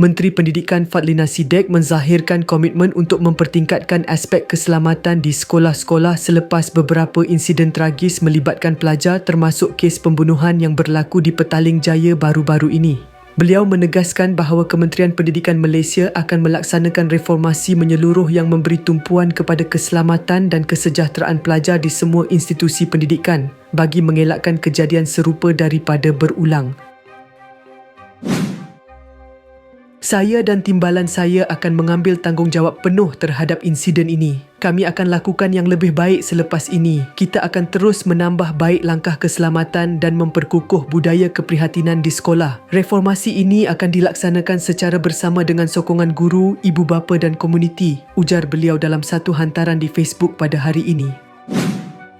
Menteri Pendidikan Fadlina Sidek menzahirkan komitmen untuk mempertingkatkan aspek keselamatan di sekolah-sekolah selepas beberapa insiden tragis melibatkan pelajar termasuk kes pembunuhan yang berlaku di Petaling Jaya baru-baru ini. Beliau menegaskan bahawa Kementerian Pendidikan Malaysia akan melaksanakan reformasi menyeluruh yang memberi tumpuan kepada keselamatan dan kesejahteraan pelajar di semua institusi pendidikan bagi mengelakkan kejadian serupa daripada berulang. Saya dan timbalan saya akan mengambil tanggungjawab penuh terhadap insiden ini. Kami akan lakukan yang lebih baik selepas ini. Kita akan terus menambah baik langkah keselamatan dan memperkukuh budaya keprihatinan di sekolah. Reformasi ini akan dilaksanakan secara bersama dengan sokongan guru, ibu bapa dan komuniti, ujar beliau dalam satu hantaran di Facebook pada hari ini.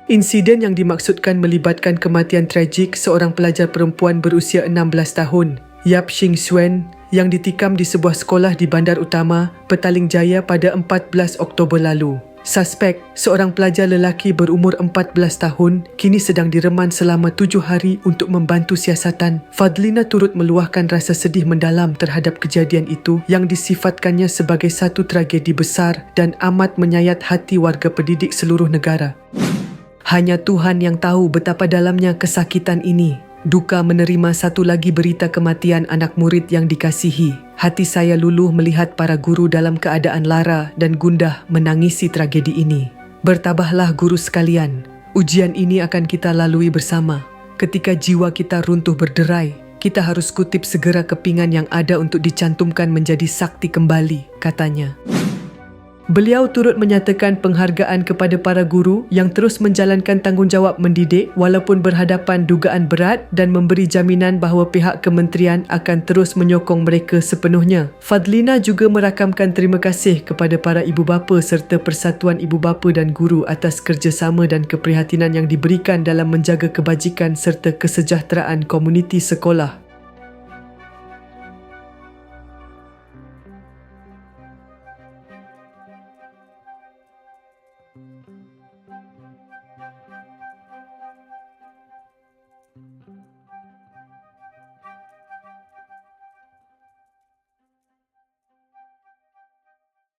Insiden yang dimaksudkan melibatkan kematian tragik seorang pelajar perempuan berusia 16 tahun, Yap Shing Suen, yang ditikam di sebuah sekolah di Bandar Utama, Petaling Jaya pada 14 Oktober lalu. Suspek, seorang pelajar lelaki berumur 14 tahun, kini sedang direman selama tujuh hari untuk membantu siasatan. Fadlina turut meluahkan rasa sedih mendalam terhadap kejadian itu yang disifatkannya sebagai satu tragedi besar dan amat menyayat hati warga pendidik seluruh negara. Hanya Tuhan yang tahu betapa dalamnya kesakitan ini. Duka menerima satu lagi berita kematian anak murid yang dikasihi. Hati saya luluh melihat para guru dalam keadaan lara dan gundah menangisi tragedi ini. Bertabahlah guru sekalian. Ujian ini akan kita lalui bersama. Ketika jiwa kita runtuh berderai, kita harus kutip segera kepingan yang ada untuk dicantumkan menjadi sakti kembali, katanya. Beliau turut menyatakan penghargaan kepada para guru yang terus menjalankan tanggungjawab mendidik walaupun berhadapan dugaan berat dan memberi jaminan bahawa pihak kementerian akan terus menyokong mereka sepenuhnya. Fadlina juga merakamkan terima kasih kepada para ibu bapa serta Persatuan Ibu Bapa dan Guru atas kerjasama dan keprihatinan yang diberikan dalam menjaga kebajikan serta kesejahteraan komuniti sekolah.